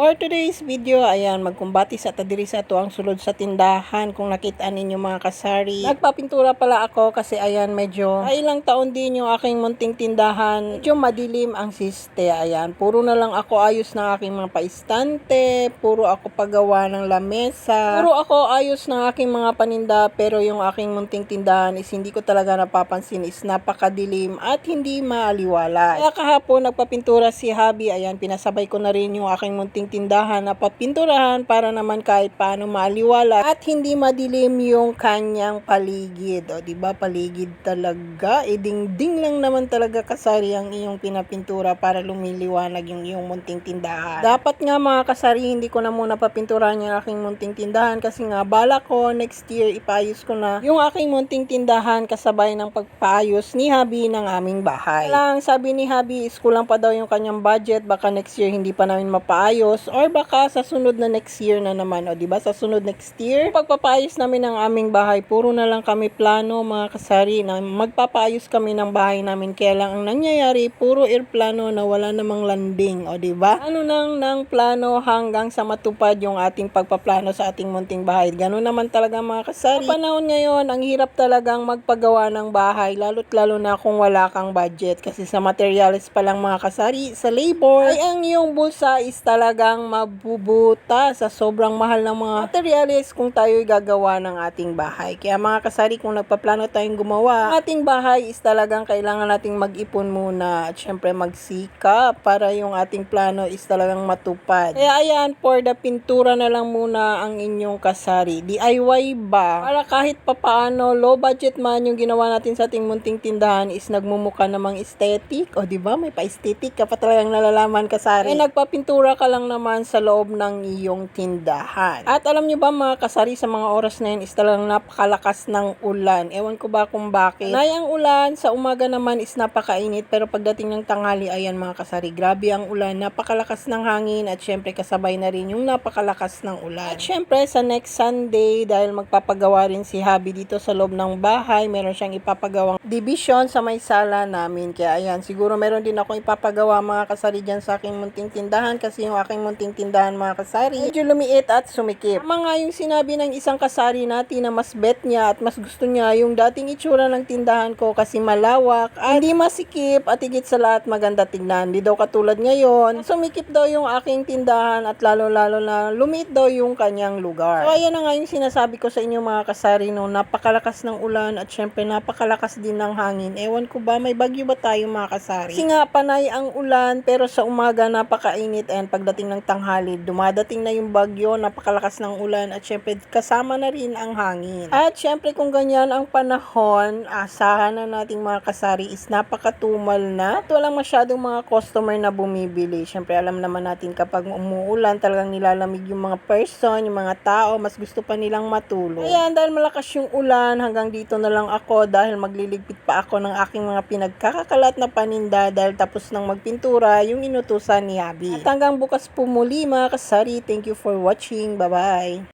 For today's video, ayan, magkumbati sa tadiri sa to ang sulod sa tindahan kung nakita ninyo mga kasari. Nagpapintura pala ako kasi ayan, medyo ilang taon din yung aking munting tindahan. Medyo madilim ang siste, ayan. Puro na lang ako ayos ng aking mga paistante, puro ako paggawa ng lamesa, puro ako ayos ng aking mga paninda, pero yung aking munting tindahan is hindi ko talaga napapansin is napakadilim at hindi maaliwala. Kaya kahapon nagpapintura si Habi, ayan, pinasabay ko na rin yung aking munting tindahan na papinturahan para naman kahit paano maaliwala at hindi madilim yung kanyang paligid. O, di ba paligid talaga? E ding-ding lang naman talaga kasari ang iyong pinapintura para lumiliwanag yung iyong munting tindahan. Dapat nga mga kasari, hindi ko na muna papinturahan yung aking munting tindahan kasi nga bala ko next year ipayos ko na yung aking munting tindahan kasabay ng pagpaayos ni Habi ng aming bahay. Lang sabi ni Habi, is kulang pa daw yung kanyang budget, baka next year hindi pa namin mapaayos or baka sa sunod na next year na naman, o di ba? Sa sunod next year, pagpapaayos namin ng aming bahay, puro na lang kami plano mga kasari na magpapaayos kami ng bahay namin. Kaya lang ang nangyayari, puro airplano na wala namang landing, o di ba? Ano nang nang plano hanggang sa matupad yung ating pagpaplano sa ating munting bahay. Ganun naman talaga mga kasari. Sa panahon ngayon, ang hirap talagang magpagawa ng bahay, lalo't lalo na kung wala kang budget. Kasi sa materials pa lang mga kasari, sa labor, ay ang iyong bulsa is talagang mabubuta sa sobrang mahal ng mga materials kung tayo'y gagawa ng ating bahay. Kaya mga kasari, kung nagpaplano tayong gumawa, ating bahay is talagang kailangan nating mag-ipon muna at syempre magsika para yung ating plano is talagang matupad. Kaya ayan, for the pintura na lang muna ang inyong kasari. DIY ba? Para kahit papaano, low budget man yung ginawa natin sa ating munting tindahan is nagmumuka namang aesthetic. O di ba may pa-aesthetic ka pa talagang nalalaman kasari. Eh nagpapintura ka lang naman sa loob ng iyong tindahan. At alam nyo ba mga kasari sa mga oras na yun is talagang napakalakas ng ulan. Ewan ko ba kung bakit. Nay ang ulan, sa umaga naman is napakainit pero pagdating ng tanghali ayan mga kasari, grabe ang ulan. Napakalakas ng hangin at syempre kasabay na rin yung napakalakas ng ulan. At syempre sa next Sunday dahil magpapagawa rin si Habi dito sa loob ng bahay, meron siyang ipapagawang division sa may sala namin. Kaya ayan, siguro meron din akong ipapagawa mga kasari dyan sa aking munting tindahan kasi yung aking munting tindahan mga kasari, medyo lumiit at sumikip. Tama nga yung sinabi ng isang kasari natin na mas bet niya at mas gusto niya yung dating itsura ng tindahan ko kasi malawak at hindi masikip at higit sa lahat maganda tignan. Di daw katulad ngayon, sumikip daw yung aking tindahan at lalo-lalo na lumiit daw yung kanyang lugar. So ayan na nga yung sinasabi ko sa inyo mga kasari no, napakalakas ng ulan at syempre napakalakas din ng hangin. Ewan ko ba, may bagyo ba tayo mga kasari? Kasi nga panay ang ulan pero sa umaga napakainit and pagdating ng tanghali, dumadating na yung bagyo, napakalakas ng ulan at syempre kasama na rin ang hangin. At syempre kung ganyan ang panahon, asahan na nating mga kasari is napakatumal na at walang masyadong mga customer na bumibili. Syempre alam naman natin kapag umuulan talagang nilalamig yung mga person, yung mga tao, mas gusto pa nilang matulog. Ayan, dahil malakas yung ulan, hanggang dito na lang ako dahil magliligpit pa ako ng aking mga pinagkakakalat na paninda dahil tapos nang magpintura yung inutusan ni Abby. At hanggang bukas po muli mga kasari, thank you for watching. Bye-bye!